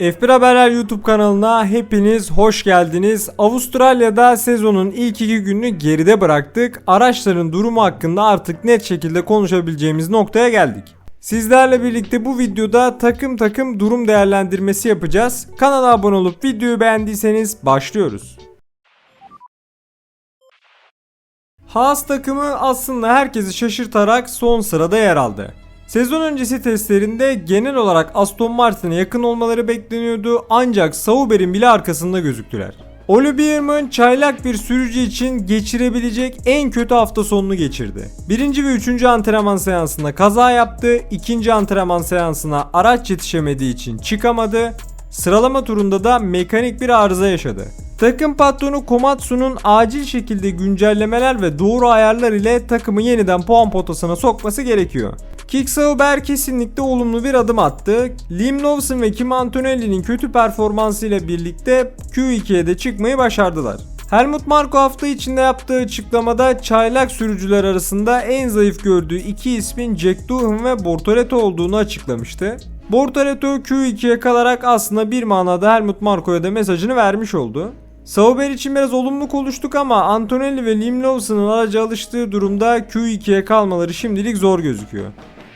F1 Haberler YouTube kanalına hepiniz hoş geldiniz. Avustralya'da sezonun ilk iki gününü geride bıraktık. Araçların durumu hakkında artık net şekilde konuşabileceğimiz noktaya geldik. Sizlerle birlikte bu videoda takım takım durum değerlendirmesi yapacağız. Kanala abone olup videoyu beğendiyseniz başlıyoruz. Haas takımı aslında herkesi şaşırtarak son sırada yer aldı. Sezon öncesi testlerinde genel olarak Aston Martin'e yakın olmaları bekleniyordu ancak Sauber'in bile arkasında gözüktüler. Oli Bierman çaylak bir sürücü için geçirebilecek en kötü hafta sonunu geçirdi. Birinci ve üçüncü antrenman seansında kaza yaptı, ikinci antrenman seansına araç yetişemediği için çıkamadı, Sıralama turunda da mekanik bir arıza yaşadı. Takım patronu Komatsu'nun acil şekilde güncellemeler ve doğru ayarlar ile takımı yeniden puan potasına sokması gerekiyor. Kick Sauber kesinlikle olumlu bir adım attı. Liam Lawson ve Kim Antonelli'nin kötü performansıyla birlikte Q2'ye de çıkmayı başardılar. Helmut Marko hafta içinde yaptığı açıklamada çaylak sürücüler arasında en zayıf gördüğü iki ismin Jack Doohan ve Bortoleto olduğunu açıklamıştı. Bortoleto Q2'ye kalarak aslında bir manada Helmut Marko'ya da mesajını vermiş oldu. Sauber için biraz olumlu konuştuk ama Antonelli ve Liam Lawson'ın araca alıştığı durumda Q2'ye kalmaları şimdilik zor gözüküyor.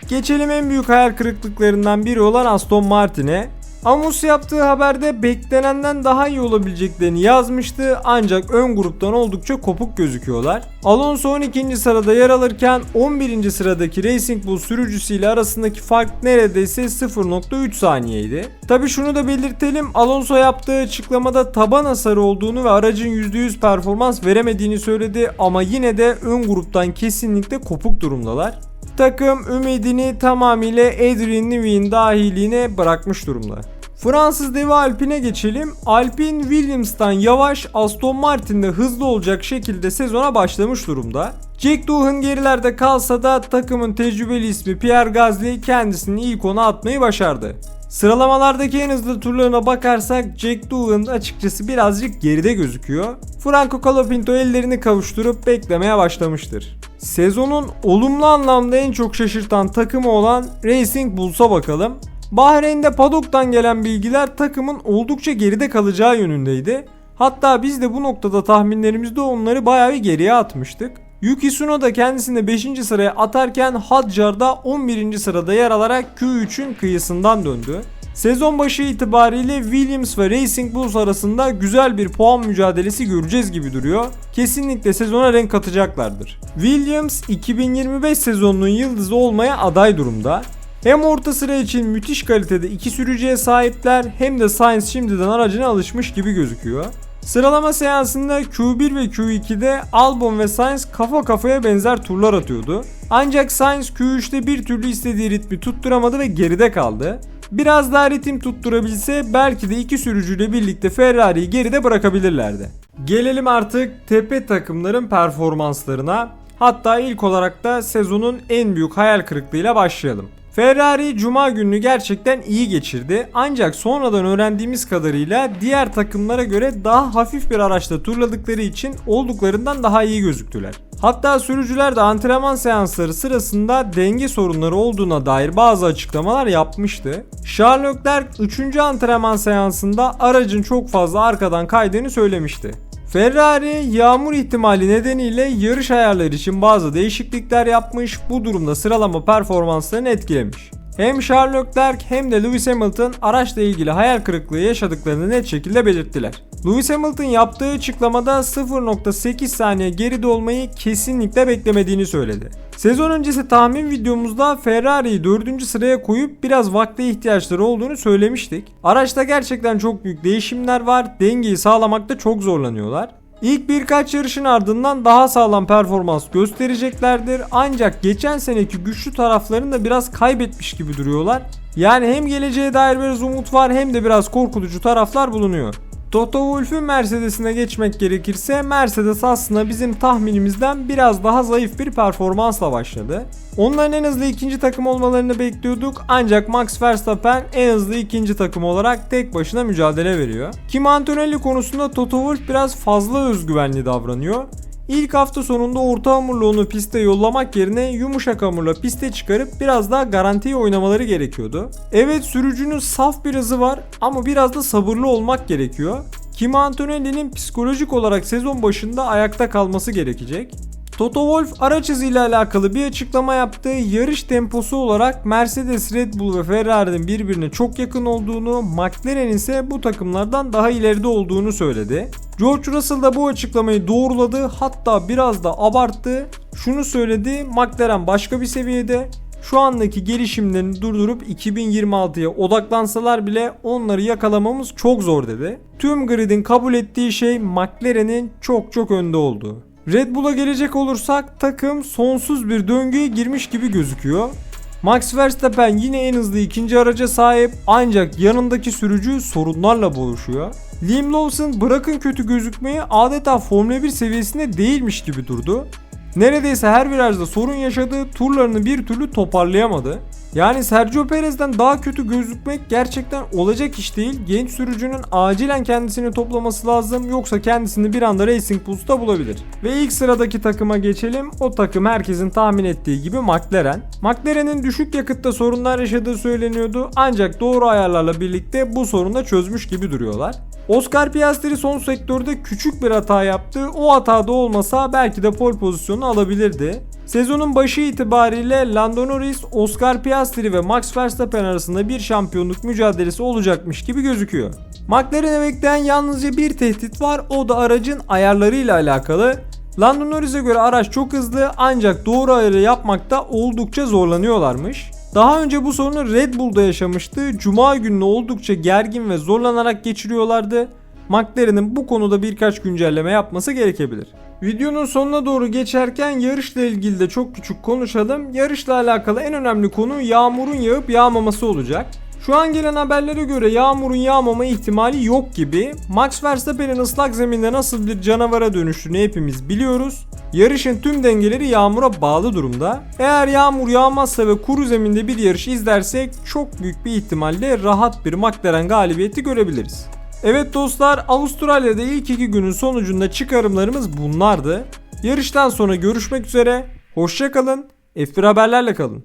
Geçelim en büyük hayal kırıklıklarından biri olan Aston Martin'e. Amos yaptığı haberde beklenenden daha iyi olabileceklerini yazmıştı ancak ön gruptan oldukça kopuk gözüküyorlar. Alonso 12. sırada yer alırken 11. sıradaki Racing Bull sürücüsüyle arasındaki fark neredeyse 0.3 saniyeydi. Tabi şunu da belirtelim Alonso yaptığı açıklamada taban hasarı olduğunu ve aracın %100 performans veremediğini söyledi ama yine de ön gruptan kesinlikle kopuk durumdalar. Takım ümidini tamamıyla Adrian Newey'in dahiliğine bırakmış durumda. Fransız devi Alpine'e geçelim. Alpine Williams'tan yavaş, Aston Martin'de hızlı olacak şekilde sezona başlamış durumda. Jack Doohan gerilerde kalsa da takımın tecrübeli ismi Pierre Gasly kendisini ilk ona atmayı başardı. Sıralamalardaki en hızlı turlarına bakarsak Jack Doohan açıkçası birazcık geride gözüküyor. Franco Colapinto ellerini kavuşturup beklemeye başlamıştır. Sezonun olumlu anlamda en çok şaşırtan takımı olan Racing Bulls'a bakalım. Bahreyn'de padoktan gelen bilgiler takımın oldukça geride kalacağı yönündeydi. Hatta biz de bu noktada tahminlerimizde onları bayağı bir geriye atmıştık. Yuki Tsunoda kendisini 5. sıraya atarken Hadjar'da 11. sırada yer alarak Q3'ün kıyısından döndü. Sezon başı itibariyle Williams ve Racing Bulls arasında güzel bir puan mücadelesi göreceğiz gibi duruyor. Kesinlikle sezona renk katacaklardır. Williams 2025 sezonunun yıldızı olmaya aday durumda. Hem orta sıra için müthiş kalitede iki sürücüye sahipler hem de Sainz şimdiden aracına alışmış gibi gözüküyor. Sıralama seansında Q1 ve Q2'de Albon ve Sainz kafa kafaya benzer turlar atıyordu. Ancak Sainz Q3'te bir türlü istediği ritmi tutturamadı ve geride kaldı. Biraz daha ritim tutturabilse belki de iki sürücüyle birlikte Ferrari'yi geride bırakabilirlerdi. Gelelim artık tepe takımların performanslarına. Hatta ilk olarak da sezonun en büyük hayal kırıklığıyla başlayalım. Ferrari cuma gününü gerçekten iyi geçirdi ancak sonradan öğrendiğimiz kadarıyla diğer takımlara göre daha hafif bir araçla turladıkları için olduklarından daha iyi gözüktüler. Hatta sürücüler de antrenman seansları sırasında denge sorunları olduğuna dair bazı açıklamalar yapmıştı. Charles Leclerc 3. antrenman seansında aracın çok fazla arkadan kaydığını söylemişti. Ferrari yağmur ihtimali nedeniyle yarış ayarları için bazı değişiklikler yapmış. Bu durumda sıralama performanslarını etkilemiş. Hem Charles Leclerc hem de Lewis Hamilton araçla ilgili hayal kırıklığı yaşadıklarını net şekilde belirttiler. Lewis Hamilton yaptığı açıklamada 0.8 saniye geride olmayı kesinlikle beklemediğini söyledi. Sezon öncesi tahmin videomuzda Ferrari'yi 4. sıraya koyup biraz vakte ihtiyaçları olduğunu söylemiştik. Araçta gerçekten çok büyük değişimler var, dengeyi sağlamakta çok zorlanıyorlar. İlk birkaç yarışın ardından daha sağlam performans göstereceklerdir ancak geçen seneki güçlü taraflarını da biraz kaybetmiş gibi duruyorlar. Yani hem geleceğe dair biraz umut var hem de biraz korkutucu taraflar bulunuyor. Toto Wolff'ün Mercedes'ine geçmek gerekirse Mercedes aslında bizim tahminimizden biraz daha zayıf bir performansla başladı. Onların en hızlı ikinci takım olmalarını bekliyorduk ancak Max Verstappen en hızlı ikinci takım olarak tek başına mücadele veriyor. Kim Antonelli konusunda Toto Wolff biraz fazla özgüvenli davranıyor. İlk hafta sonunda orta hamurlu onu piste yollamak yerine yumuşak hamurla piste çıkarıp biraz daha garantiye oynamaları gerekiyordu. Evet sürücünün saf bir hızı var ama biraz da sabırlı olmak gerekiyor. Kimi Antonelli'nin psikolojik olarak sezon başında ayakta kalması gerekecek. Toto Wolff araç hızıyla alakalı bir açıklama yaptı. Yarış temposu olarak Mercedes, Red Bull ve Ferrari'nin birbirine çok yakın olduğunu, McLaren'in ise bu takımlardan daha ileride olduğunu söyledi. George Russell da bu açıklamayı doğruladı hatta biraz da abarttı. Şunu söyledi McLaren başka bir seviyede. Şu andaki gelişimlerini durdurup 2026'ya odaklansalar bile onları yakalamamız çok zor dedi. Tüm gridin kabul ettiği şey McLaren'in çok çok önde olduğu. Red Bull'a gelecek olursak takım sonsuz bir döngüye girmiş gibi gözüküyor. Max Verstappen yine en hızlı ikinci araca sahip ancak yanındaki sürücü sorunlarla boğuşuyor. Liam Lawson bırakın kötü gözükmeyi adeta Formula 1 seviyesinde değilmiş gibi durdu. Neredeyse her virajda sorun yaşadığı turlarını bir türlü toparlayamadı. Yani Sergio Perez'den daha kötü gözükmek gerçekten olacak iş değil. Genç sürücünün acilen kendisini toplaması lazım yoksa kendisini bir anda Racing Pulse'da bulabilir. Ve ilk sıradaki takıma geçelim. O takım herkesin tahmin ettiği gibi McLaren. McLaren'in düşük yakıtta sorunlar yaşadığı söyleniyordu ancak doğru ayarlarla birlikte bu sorunu da çözmüş gibi duruyorlar. Oscar Piastri son sektörde küçük bir hata yaptı. O hatada olmasa belki de pole pozisyonu alabilirdi. Sezonun başı itibariyle Lando Norris, Oscar Piastri ve Max Verstappen arasında bir şampiyonluk mücadelesi olacakmış gibi gözüküyor. McLaren'e bekleyen yalnızca bir tehdit var o da aracın ayarlarıyla alakalı. Lando Norris'e göre araç çok hızlı ancak doğru ayarı yapmakta oldukça zorlanıyorlarmış. Daha önce bu sorunu Red Bull'da yaşamıştı. Cuma gününü oldukça gergin ve zorlanarak geçiriyorlardı. McLaren'in bu konuda birkaç güncelleme yapması gerekebilir. Videonun sonuna doğru geçerken yarışla ilgili de çok küçük konuşalım. Yarışla alakalı en önemli konu yağmurun yağıp yağmaması olacak. Şu an gelen haberlere göre yağmurun yağmama ihtimali yok gibi. Max Verstappen'in ıslak zeminde nasıl bir canavara dönüştüğünü hepimiz biliyoruz. Yarışın tüm dengeleri yağmura bağlı durumda. Eğer yağmur yağmazsa ve kuru zeminde bir yarış izlersek çok büyük bir ihtimalle rahat bir McLaren galibiyeti görebiliriz. Evet dostlar Avustralya'da ilk iki günün sonucunda çıkarımlarımız bunlardı. Yarıştan sonra görüşmek üzere. Hoşçakalın. F1 haberlerle kalın.